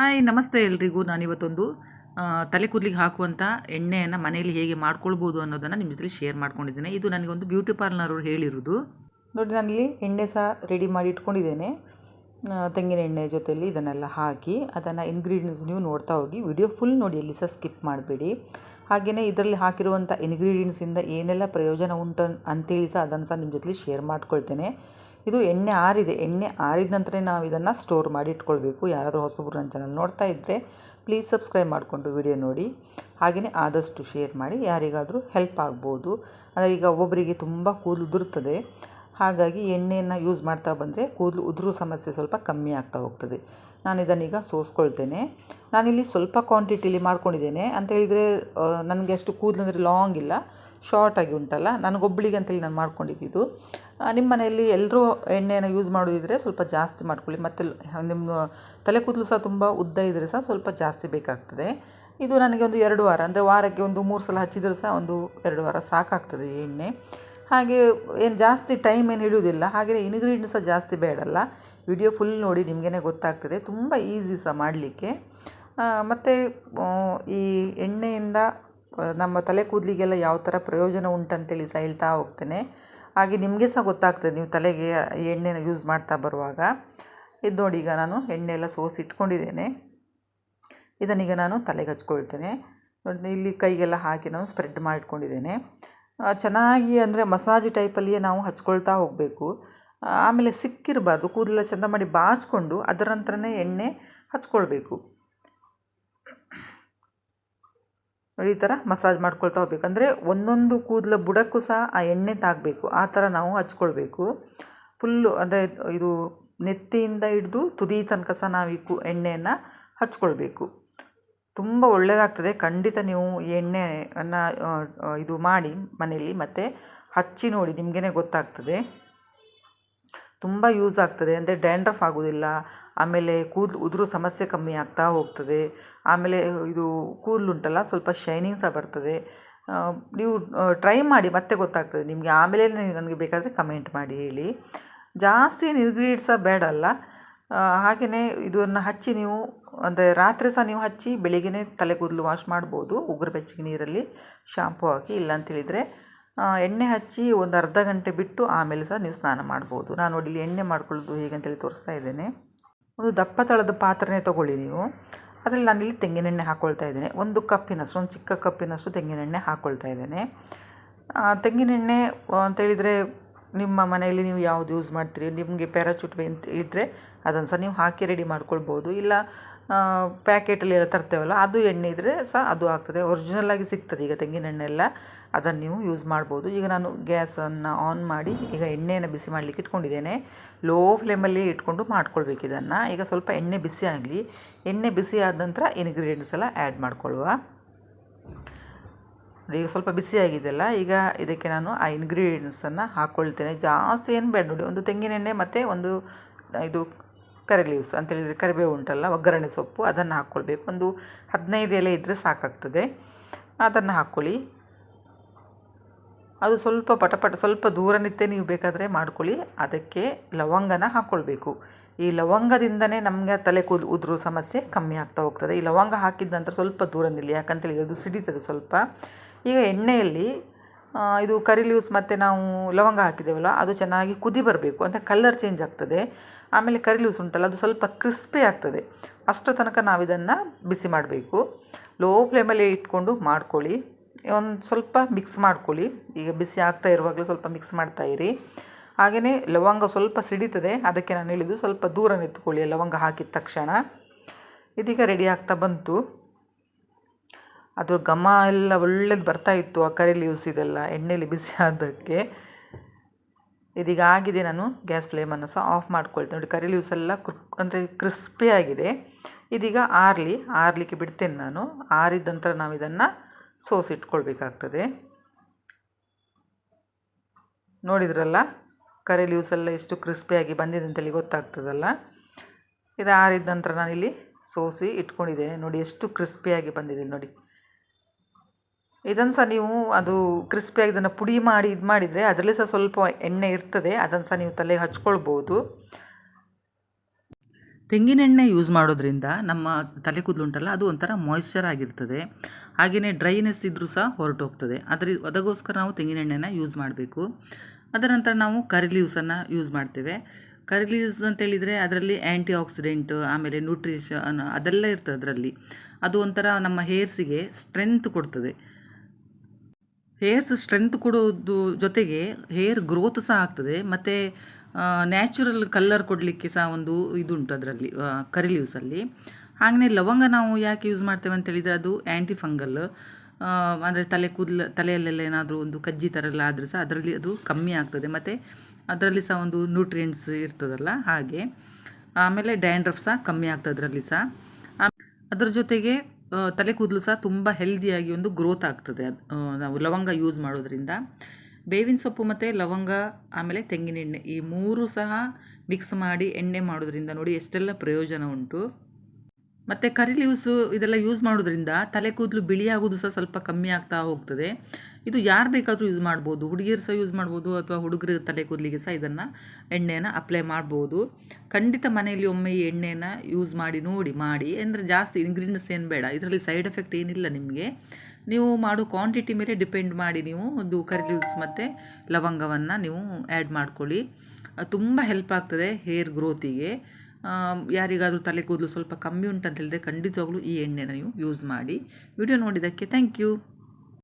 Hi, ನಮಸ್ತೆ ಎಲ್ರಿಗೂ. ನಾನು ಇವತ್ತೊಂದು ತಲೆ ಕೂದಲಿಗೆ ಹಾಕುವಂಥ ಎಣ್ಣೆಯನ್ನು ಮನೆಯಲ್ಲಿ ಹೇಗೆ ಮಾಡ್ಕೊಳ್ಬೋದು ಅನ್ನೋದನ್ನು ನಿಮ್ಮ ಜೊತೆ ಶೇರ್ ಮಾಡ್ಕೊಂಡಿದ್ದೇನೆ. ಇದು ನನಗೊಂದು ಬ್ಯೂಟಿ ಪಾರ್ಲರ್ ಹೇಳಿರೋದು. ನೋಡಿ, ನಾನಿಲ್ಲಿ ಎಣ್ಣೆ ಸಹ ರೆಡಿ ಮಾಡಿ ಇಟ್ಕೊಂಡಿದ್ದೇನೆ. ತೆಂಗಿನ ಎಣ್ಣೆ ಜೊತೆಯಲ್ಲಿ ಇದನ್ನೆಲ್ಲ ಹಾಕಿ ಅದನ್ನು ಇಂಗ್ರೀಡಿಯೆಂಟ್ಸ್ ನೀವು ನೋಡ್ತಾ ಹೋಗಿ ವಿಡಿಯೋ ಫುಲ್ ನೋಡಿ ಎಲ್ಲಿ ಸಹ ಸ್ಕಿಪ್ ಮಾಡಬೇಡಿ. ಹಾಗೆಯೇ ಇದರಲ್ಲಿ ಹಾಕಿರುವಂಥ ಇನ್ಗ್ರೀಡಿಯೆಂಟ್ಸಿಂದ ಏನೆಲ್ಲ ಪ್ರಯೋಜನ ಉಂಟು ಅಂತೇಳಿ ಸಹ ಅದನ್ನು ಸಹ ನಿಮ್ಮ ಜೊತೆಲಿ ಶೇರ್ ಮಾಡ್ಕೊಳ್ತೇನೆ. ಇದು ಎಣ್ಣೆ ಆರಿದೆ. ಎಣ್ಣೆ ಆರಿದ ನಂತರ ನಾವು ಇದನ್ನು ಸ್ಟೋರ್ ಮಾಡಿ ಇಟ್ಕೊಳ್ಬೇಕು. ಯಾರಾದರೂ ಹೊಸಬ್ರು ನನ್ನ ಚಾನಲ್ ನೋಡ್ತಾ ಇದ್ದರೆ ಪ್ಲೀಸ್ ಸಬ್ಸ್ಕ್ರೈಬ್ ಮಾಡಿಕೊಂಡು ವಿಡಿಯೋ ನೋಡಿ. ಹಾಗೆಯೇ ಆದಷ್ಟು ಶೇರ್ ಮಾಡಿ. ಯಾರಿಗಾದರೂ ಹೆಲ್ಪ್ ಆಗ್ಬೋದು. ಅಂದರೆ ಈಗ ಒಬ್ಬೊಬ್ಬರಿಗೆ ತುಂಬ ಕೂದಲು ಉದುರ್ತದೆ. ಹಾಗಾಗಿ ಎಣ್ಣೆಯನ್ನು ಯೂಸ್ ಮಾಡ್ತಾ ಬಂದರೆ ಕೂದಲು ಉದುರು ಸಮಸ್ಯೆ ಸ್ವಲ್ಪ ಕಮ್ಮಿ ಆಗ್ತಾ ಹೋಗ್ತದೆ. ನಾನು ಇದನ್ನೀಗ ಸೋಸ್ಕೊಳ್ತೇನೆ. ನಾನಿಲ್ಲಿ ಸ್ವಲ್ಪ ಕ್ವಾಂಟಿಟಿಲಿ ಮಾಡ್ಕೊಂಡಿದ್ದೇನೆ. ಅಂತ ಹೇಳಿದರೆ ನನಗೆ ಅಷ್ಟು ಕೂದಲು ಅಂದರೆ ಲಾಂಗ್ ಇಲ್ಲ. ಶಾರ್ಟಾಗಿ ಉಂಟಲ್ಲ. ನನಗೊಬ್ಬಳಿಗೆ ಅಂತೇಳಿ ನಾನು ಮಾಡ್ಕೊಂಡಿದ್ದು. ನಿಮ್ಮ ಮನೆಯಲ್ಲಿ ಎಲ್ಲರೂ ಎಣ್ಣೆಯನ್ನು ಯೂಸ್ ಮಾಡೋದಿದ್ರೆ ಸ್ವಲ್ಪ ಜಾಸ್ತಿ ಮಾಡ್ಕೊಳ್ಳಿ. ಮತ್ತು ನಿಮ್ಮ ತಲೆ ಕೂದಲು ಸಹ ತುಂಬ ಉದ್ದ ಇದ್ದರೆ ಸಹ ಸ್ವಲ್ಪ ಜಾಸ್ತಿ ಬೇಕಾಗ್ತದೆ. ಇದು ನನಗೆ ಒಂದು ಎರಡು ವಾರ, ಅಂದರೆ ವಾರಕ್ಕೆ ಒಂದು ಮೂರು ಸಲ ಹಚ್ಚಿದ್ರೆ ಸಹ ಒಂದು ಎರಡು ವಾರ ಸಾಕಾಗ್ತದೆ ಎಣ್ಣೆ. ಹಾಗೆ ಏನು ಜಾಸ್ತಿ ಟೈಮ್ ಏನು ಹಿಡಿಯೋದಿಲ್ಲ ಹಾಗೆ ಇಂಗ್ರೀಡಿಯೆಂಟ್ಸ್ ಸಹ ಜಾಸ್ತಿ ಬೇಡಲ್ಲ. ವಿಡಿಯೋ ಫುಲ್ ನೋಡಿ ನಿಮಗೇ ಗೊತ್ತಾಗ್ತದೆ. ತುಂಬ ಈಸಿ ಸಹ ಮಾಡಲಿಕ್ಕೆ. ಮತ್ತು ಈ ಎಣ್ಣೆಯಿಂದ ನಮ್ಮ ತಲೆ ಕೂದಲಿಗೆಲ್ಲ ಯಾವ ಥರ ಪ್ರಯೋಜನ ಉಂಟಂತೇಳಿ ಸಹ ಹೇಳ್ತಾ ಹೋಗ್ತೇನೆ. ಹಾಗೆ ನಿಮಗೆ ಸಹ ಗೊತ್ತಾಗ್ತದೆ ನೀವು ತಲೆಗೆ ಈ ಎಣ್ಣೆನ ಯೂಸ್ ಮಾಡ್ತಾ ಬರುವಾಗ. ಇದು ನೋಡಿ ಈಗ ನಾನು ಎಣ್ಣೆ ಎಲ್ಲ ಸೋಸಿ ಇಟ್ಕೊಂಡಿದ್ದೇನೆ. ಇದನ್ನೀಗ ನಾನು ತಲೆಗೆ ಹಚ್ಕೊಳ್ತೇನೆ. ನೋಡಿ, ಇಲ್ಲಿ ಕೈಗೆಲ್ಲ ಹಾಕಿ ನಾನು ಸ್ಪ್ರೆಡ್ ಮಾಡಿಟ್ಕೊಂಡಿದ್ದೇನೆ ಚೆನ್ನಾಗಿ ಅಂದರೆ ಮಸಾಜ್ ಟೈಪಲ್ಲಿಯೇ ನಾವು ಹಚ್ಕೊಳ್ತಾ ಹೋಗಬೇಕು. ಆಮೇಲೆ ಸಿಕ್ಕಿರಬಾರ್ದು, ಕೂದಲೆಲ್ಲ ಚೆಂದ ಮಾಡಿ ಬಾಚಿಕೊಂಡು ಅದರ ನಂತರನೇ ಎಣ್ಣೆ ಹಚ್ಕೊಳ್ಬೇಕು. ಈ ಥರ ಮಸಾಜ್ ಮಾಡ್ಕೊಳ್ತಾ ಹೋಗ್ಬೇಕು. ಅಂದರೆ ಒಂದೊಂದು ಕೂದಲ ಬುಡಕ್ಕೂ ಸಹ ಆ ಎಣ್ಣೆ ತಾಗಬೇಕು. ಆ ಥರ ನಾವು ಹಚ್ಕೊಳ್ಬೇಕು. ಫುಲ್ಲು ಅಂದರೆ ಇದು ನೆತ್ತಿಯಿಂದ ಹಿಡಿದು ತುದಿ ತನಕ ಸಹ ನಾವು ಈ ಕು, ಎಣ್ಣೆಯನ್ನು ಹಚ್ಕೊಳ್ಬೇಕು. ತುಂಬ ಒಳ್ಳೆಯದಾಗ್ತದೆ ಖಂಡಿತ ನೀವು ಈ ಎಣ್ಣೆಯನ್ನು ಇದು ಮಾಡಿ ಮನೆಯಲ್ಲಿ ಮತ್ತು ಹಚ್ಚಿ ನೋಡಿ ನಿಮಗೇ ಗೊತ್ತಾಗ್ತದೆ. ತುಂಬ ಯೂಸ್ ಆಗ್ತದೆ. ಅಂದರೆ ಡ್ಯಾಂಡ್ರಫ್ ಆಗೋದಿಲ್ಲ. ಆಮೇಲೆ ಕೂದಲು, ಉದುರು ಸಮಸ್ಯೆ ಕಮ್ಮಿ ಆಗ್ತಾ ಹೋಗ್ತದೆ. ಆಮೇಲೆ ಇದು ಕೂದಲುಂಟಲ್ಲ ಸ್ವಲ್ಪ ಶೈನಿಂಗ್ ಸಹ ಬರ್ತದೆ. ನೀವು ಟ್ರೈ ಮಾಡಿ, ಮತ್ತೆ ಗೊತ್ತಾಗ್ತದೆ. ನಿಮಗೆ ಆಮೇಲೆ ನನಗೆ ಬೇಕಾದರೆ ಕಮೆಂಟ್ ಮಾಡಿ ಹೇಳಿ. ಜಾಸ್ತಿ ಏನು ಇಂಗ್ರೀಡಿಯೆಂಟ್ಸ್ ಸಹ ಬೇಡ ಅಲ್ಲ. ಹಾಗೆಯೇ ಇದನ್ನು ಹಚ್ಚಿ ನೀವು, ಅಂದರೆ ರಾತ್ರಿ ಸಹ ನೀವು ಹಚ್ಚಿ ಬೆಳಿಗ್ಗೆ ತಲೆ ಕೂದಲು ವಾಶ್ ಮಾಡ್ಬೋದು, ಉಗುರು ಬೆಚ್ಚಗೆ ನೀರಲ್ಲಿ ಶಾಂಪು ಹಾಕಿ ಇಲ್ಲ ಅಂತೇಳಿದರೆ ಎಣ್ಣೆ ಹಚ್ಚಿ ಒಂದು ಅರ್ಧ ಗಂಟೆ ಬಿಟ್ಟು ಆಮೇಲೆ ಸಹ ನೀವು ಸ್ನಾನ ಮಾಡ್ಬೋದು. ನಾನು ನೋಡಿ ಇಲ್ಲಿ ಎಣ್ಣೆ ಮಾಡ್ಕೊಳ್ಳೋದು ಹೇಗೆ ಅಂತೇಳಿ ತೋರಿಸ್ತಾ ಇದ್ದೇನೆ. ಒಂದು ದಪ್ಪ ತಳದ ಪಾತ್ರೆನೇ ತೊಗೊಳ್ಳಿ ನೀವು. ಅದರಲ್ಲಿ ನಾನಿಲ್ಲಿ ತೆಂಗಿನೆಣ್ಣೆ ಹಾಕ್ಕೊಳ್ತಾ ಇದ್ದೇನೆ. ಒಂದು ಕಪ್ಪಿನಷ್ಟು, ಒಂದು ಚಿಕ್ಕ ಕಪ್ಪಿನಷ್ಟು ತೆಂಗಿನೆಣ್ಣೆ ಹಾಕ್ಕೊಳ್ತಾ ಇದ್ದೇನೆ. ತೆಂಗಿನೆಣ್ಣೆ ಅಂತೇಳಿದರೆ ನಿಮ್ಮ ಮನೆಯಲ್ಲಿ ನೀವು ಯಾವ್ದು ಯೂಸ್ ಮಾಡ್ತೀರಿ? ನಿಮಗೆ ಪ್ಯಾರಾಚೂಟ್ ಇದ್ದರೆ ಅದನ್ನು ಸಹ ನೀವು ಹಾಕಿ ರೆಡಿ ಮಾಡ್ಕೊಳ್ಬೋದು. ಇಲ್ಲ ಪ್ಯಾಕೆಟಲ್ಲಿ ಎಲ್ಲ ತರ್ತೇವಲ್ಲ, ಅದು ಎಣ್ಣೆ ಇದ್ದರೆ ಸಹ ಅದು ಆಗ್ತದೆ. ಒರಿಜಿನಲ್ ಆಗಿ ಸಿಗ್ತದೆ ಈಗ ತೆಂಗಿನೆಣ್ಣೆ ಎಲ್ಲ. ಅದನ್ನು ನೀವು ಯೂಸ್ ಮಾಡ್ಬೋದು. ಈಗ ನಾನು ಗ್ಯಾಸನ್ನು ಆನ್ ಮಾಡಿ, ಈಗ ಎಣ್ಣೆಯನ್ನು ಬಿಸಿ ಮಾಡಲಿಕ್ಕೆ ಇಟ್ಕೊಂಡಿದ್ದೇನೆ. ಲೋ ಫ್ಲೇಮಲ್ಲಿ ಇಟ್ಕೊಂಡು ಮಾಡ್ಕೊಳ್ಬೇಕು ಇದನ್ನು. ಈಗ ಸ್ವಲ್ಪ ಎಣ್ಣೆ ಬಿಸಿ ಆಗಲಿ. ಎಣ್ಣೆ ಬಿಸಿ ಆದ ನಂತರ ಇಂಗ್ರೀಡಿಯೆಂಟ್ಸ್ ಎಲ್ಲ ಆ್ಯಡ್ ಮಾಡ್ಕೊಳ್ಳುವ. ಈಗ ಸ್ವಲ್ಪ ಬಿಸಿಯಾಗಿದೆಯಲ್ಲ ಈಗ ಇದಕ್ಕೆ ನಾನು ಆ ಇಂಗ್ರೀಡಿಯೆಂಟ್ಸನ್ನು ಹಾಕ್ಕೊಳ್ತೇನೆ ಜಾಸ್ತಿ ಏನು ಬೇಡ ನೋಡಿ, ಒಂದು ತೆಂಗಿನೆಣ್ಣೆ ಮತ್ತು ಒಂದು, ಇದು ಕರಿ ಲೀವ್ಸ್ ಅಂತೇಳಿದರೆ ಕರಿಬೇವು ಉಂಟಲ್ಲ, ಒಗ್ಗರಣೆ ಸೊಪ್ಪು ಅದನ್ನು ಹಾಕ್ಕೊಳ್ಬೇಕು ಒಂದು ಹದಿನೈದು ಎಲೆ ಇದ್ದರೆ ಸಾಕಾಗ್ತದೆ. ಅದನ್ನು ಹಾಕ್ಕೊಳ್ಳಿ ಅದು ಸ್ವಲ್ಪ ಪಟಪಟ, ಸ್ವಲ್ಪ ದೂರ ನಿತ್ಯ ನೀವು ಬೇಕಾದರೆ ಮಾಡ್ಕೊಳ್ಳಿ. ಅದಕ್ಕೆ ಲವಂಗನ ಹಾಕ್ಕೊಳ್ಬೇಕು ಈ ಲವಂಗದಿಂದನೇ ನಮಗೆ ತಲೆ ಕೂದಲು ಉದುರು ಸಮಸ್ಯೆ ಕಮ್ಮಿ ಆಗ್ತಾ ಹೋಗ್ತದೆ. ಈ ಲವಂಗ ಹಾಕಿದ ನಂತರ ಸ್ವಲ್ಪ ದೂರ ನಿಲ್ಲಿ ಯಾಕಂತೇಳಿ ಅದು ಸಿಡಿತದೆ ಸ್ವಲ್ಪ. ಈಗ ಎಣ್ಣೆಯಲ್ಲಿ ಇದು ಕರಿ ಲೀವ್ಸ್ ಮತ್ತು ನಾವು ಲವಂಗ ಹಾಕಿದ್ದೇವಲ್ಲ, ಅದು ಚೆನ್ನಾಗಿ ಕುದಿ ಬರಬೇಕು. ಅಂದರೆ ಕಲ್ಲರ್ ಚೇಂಜ್ ಆಗ್ತದೆ. ಆಮೇಲೆ ಕರಿ ಲೀವ್ಸ್ ಉಂಟಲ್ಲ, ಅದು ಸ್ವಲ್ಪ ಕ್ರಿಸ್ಪಿ ಆಗ್ತದೆ. ಅಷ್ಟು ತನಕ ನಾವು ಇದನ್ನು ಬಿಸಿ ಮಾಡಬೇಕು. ಲೋ ಫ್ಲೇಮಲ್ಲಿ ಇಟ್ಕೊಂಡು ಮಾಡ್ಕೊಳ್ಳಿ. ಒಂದು ಸ್ವಲ್ಪ ಮಿಕ್ಸ್ ಮಾಡ್ಕೊಳ್ಳಿ. ಈಗ ಬಿಸಿ ಆಗ್ತಾ ಇರುವಾಗಲೂ ಸ್ವಲ್ಪ ಮಿಕ್ಸ್ ಮಾಡ್ತಾ ಇರಿ. ಹಾಗೆಯೇ ಲವಂಗ ಸ್ವಲ್ಪ ಸಿಡಿತದೆ, ಅದಕ್ಕೆ ನಾನು ಹೇಳಿದ್ದು ಸ್ವಲ್ಪ ದೂರ ನಿಂತ್ಕೊಳ್ಳಿ ಲವಂಗ ಹಾಕಿದ ತಕ್ಷಣ. ಇದೀಗ ರೆಡಿ ಆಗ್ತಾ ಬಂತು. ಅದು ಘಮ ಎಲ್ಲ ಒಳ್ಳೇದು ಬರ್ತಾ ಇತ್ತು ಆ ಕರಿ ಲೀವ್ಸ್ ಇದೆಲ್ಲ ಎಣ್ಣೆಲಿ ಬಿಸಿ ಆದಕ್ಕೆ ಇದೀಗ ಆಗಿದೆ ನಾನು ಗ್ಯಾಸ್ ಫ್ಲೇಮನ್ನು ಸಹ ಆಫ್ ಮಾಡ್ಕೊಳ್ತೇನೆ. ನೋಡಿ ಕರಿ ಲೀವ್ಸ್ ಎಲ್ಲ ಕುಕ್ ಅಂದರೆ ಕ್ರಿಸ್ಪಿ ಆಗಿದೆ. ಇದೀಗ ಆರಲಿ, ಆರಲಿಕ್ಕೆ ಬಿಡ್ತೇನೆ ನಾನು. ಆರಿದ ನಂತರ ನಾವು ಇದನ್ನು ಸೋಸಿಟ್ಕೊಳ್ಬೇಕಾಗ್ತದೆ ನೋಡಿದ್ರಲ್ಲ ಕರಿ ಲೀವ್ಸ್ ಎಲ್ಲ ಎಷ್ಟು ಕ್ರಿಸ್ಪಿಯಾಗಿ ಬಂದಿದೆ ಅಂತೇಳಿ ಗೊತ್ತಾಗ್ತದಲ್ಲ. ಇದು ಆರಿದ ನಂತರ ನಾನಿಲ್ಲಿ ಸೋಸಿ ಇಟ್ಕೊಂಡಿದ್ದೇನೆ. ನೋಡಿ, ಎಷ್ಟು ಕ್ರಿಸ್ಪಿಯಾಗಿ ಬಂದಿದೆ ನೋಡಿ. ಇದನ್ನು ಸಹ ನೀವು ಅದು ಕ್ರಿಸ್ಪಿಯಾಗಿ ಇದನ್ನು ಪುಡಿ ಮಾಡಿ ಇದು ಮಾಡಿದರೆ ಅದರಲ್ಲಿ ಸಹ ಸ್ವಲ್ಪ ಎಣ್ಣೆ ಇರ್ತದೆ, ಅದನ್ನು ಸಹ ನೀವು ತಲೆಗೆ ಹಚ್ಕೊಳ್ಬೋದು. ತೆಂಗಿನೆಣ್ಣೆ ಯೂಸ್ ಮಾಡೋದ್ರಿಂದ ನಮ್ಮ ತಲೆ ಕೂದಲು ಉಂಟಲ್ಲ, ಅದು ಒಂಥರ ಮಾಯ್ಶ್ಚರ್ ಆಗಿರ್ತದೆ. ಹಾಗೆಯೇ ಡ್ರೈನೆಸ್ ಇದ್ದರೂ ಸಹ ಹೊರಟೋಗ್ತದೆ. ಅದರ ಅದಕ್ಕೋಸ್ಕರ ನಾವು ತೆಂಗಿನೆಣ್ಣೆನ ಯೂಸ್ ಮಾಡಬೇಕು. ಅದರ ನಂತರ ನಾವು ಕರಿ ಲೀವ್ಸನ್ನು ಯೂಸ್ ಮಾಡ್ತೇವೆ. ಕರಿ ಲೀವ್ಸ್ ಅಂತೇಳಿದರೆ ಅದರಲ್ಲಿ ಆ್ಯಂಟಿ ಆಕ್ಸಿಡೆಂಟ್ ಆಮೇಲೆ ನ್ಯೂಟ್ರಿಷನ್ ಅದೆಲ್ಲ ಇರ್ತದೆ ಅದರಲ್ಲಿ. ಅದು ಒಂಥರ ನಮ್ಮ ಹೇರ್ಸಿಗೆ ಸ್ಟ್ರೆಂತ್ ಕೊಡ್ತದೆ. ಹೇರ್ಸ್ ಸ್ಟ್ರೆಂತ್ ಕೊಡೋದು ಜೊತೆಗೆ ಹೇರ್ ಗ್ರೋತ್ ಸಹ ಆಗ್ತದೆ. ಮತ್ತು ನ್ಯಾಚುರಲ್ ಕಲ್ಲರ್ ಕೊಡಲಿಕ್ಕೆ ಸಹ ಒಂದು ಇದುಂಟು ಅದರಲ್ಲಿ ಕರಿ ಲೀವ್ಸಲ್ಲಿ ಲವಂಗ ನಾವು ಯಾಕೆ ಯೂಸ್ ಮಾಡ್ತೇವೆ ಅಂತ ಹೇಳಿದರೆ ಅದು ಆ್ಯಂಟಿ ಫಂಗಲ್ ಅಂದರೆ ತಲೆ ಕೂದಲು, ತಲೆಯಲ್ಲೆಲ್ಲ ಏನಾದರೂ ಒಂದು ಕಜ್ಜಿ ಥರ ಎಲ್ಲ ಆದರೆ ಸಹ ಅದರಲ್ಲಿ ಅದು ಕಮ್ಮಿ ಆಗ್ತದೆ. ಮತ್ತು ಅದರಲ್ಲಿ ಸಹ ಒಂದು ನ್ಯೂಟ್ರಿಯೆಂಟ್ಸ್ ಇರ್ತದಲ್ಲ ಹಾಗೆ. ಆಮೇಲೆ ಡ್ಯಾಂಡ್ರಫ್ ಸಹ ಕಮ್ಮಿ ಆಗ್ತದೆ ಅದರಲ್ಲಿ ಸಹ. ಅದ್ರ ಜೊತೆಗೆ ತಲೆ ಕೂದಲು ಸಹ ತುಂಬ ಹೆಲ್ದಿಯಾಗಿ ಒಂದು ಗ್ರೋತ್ ಆಗ್ತದೆ. ನಾವು ಲವಂಗ ಯೂಸ್ ಮಾಡೋದ್ರಿಂದ. ಬೇವಿನ ಸೊಪ್ಪು ಮತ್ತು ಲವಂಗ, ಆಮೇಲೆ ತೆಂಗಿನೆಣ್ಣೆ ಈ ಮೂರು ಸಹ ಮಿಕ್ಸ್ ಮಾಡಿ ಎಣ್ಣೆ ಮಾಡೋದ್ರಿಂದ ನೋಡಿ ಎಷ್ಟೆಲ್ಲ ಪ್ರಯೋಜನ ಉಂಟು. ಮತ್ತು ಕರಿ ಲೀವ್ಸು ಇದೆಲ್ಲ ಯೂಸ್ ಮಾಡೋದ್ರಿಂದ ತಲೆ ಕೂದಲು ಬಿಳಿಯಾಗೋದು ಸಹ ಸ್ವಲ್ಪ ಕಮ್ಮಿ ಆಗ್ತಾ ಹೋಗ್ತದೆ. ಇದು ಯಾರು ಬೇಕಾದರೂ ಯೂಸ್ ಮಾಡ್ಬೋದು. ಹುಡುಗಿಯರು ಸಹ ಯೂಸ್ ಮಾಡ್ಬೋದು ಅಥವಾ ಹುಡುಗರ ತಲೆ ಕೂದಲಿಗೆ ಸಹ ಇದನ್ನು ಎಣ್ಣೆಯನ್ನು ಅಪ್ಲೈ ಮಾಡ್ಬೋದು. ಖಂಡಿತ ಮನೆಯಲ್ಲಿ ಒಮ್ಮೆ ಈ ಎಣ್ಣೆಯನ್ನು ಯೂಸ್ ಮಾಡಿ, ನೋಡಿ, ಮಾಡಿ. ಅಂದರೆ ಜಾಸ್ತಿ ಇಂಗ್ರೀಡಿಯೆಂಟ್ಸ್ ಏನು ಬೇಡ. ಇದರಲ್ಲಿ ಸೈಡ್ ಎಫೆಕ್ಟ್ ಏನಿಲ್ಲ ನಿಮಗೆ. ನೀವು ಮಾಡೋ ಕ್ವಾಂಟಿಟಿ ಮೇಲೆ ಡಿಪೆಂಡ್ ಮಾಡಿ ನೀವು ಒಂದು ಕರಿ ಲೀವ್ಸ್ ಮತ್ತು ಲವಂಗವನ್ನು ನೀವು ಆ್ಯಡ್ ಮಾಡ್ಕೊಳ್ಳಿ. ತುಂಬ ಹೆಲ್ಪ್ ಆಗ್ತದೆ ಹೇರ್ ಗ್ರೋತಿಗೆ ಯಾರಿಗಾದರೂ ತಲೆ ಕೂದಲು ಸ್ವಲ್ಪ ಕಮ್ಮಿ ಉಂಟಂತ ಹೇಳಿದ್ರೆ ಖಂಡಿತವಾಗ್ಲೂ ಈ ಎಣ್ಣೆನ ನೀವು ಯೂಸ್ ಮಾಡಿ. ವಿಡಿಯೋ ನೋಡಿದ್ದಕ್ಕೆ ಥ್ಯಾಂಕ್ ಯು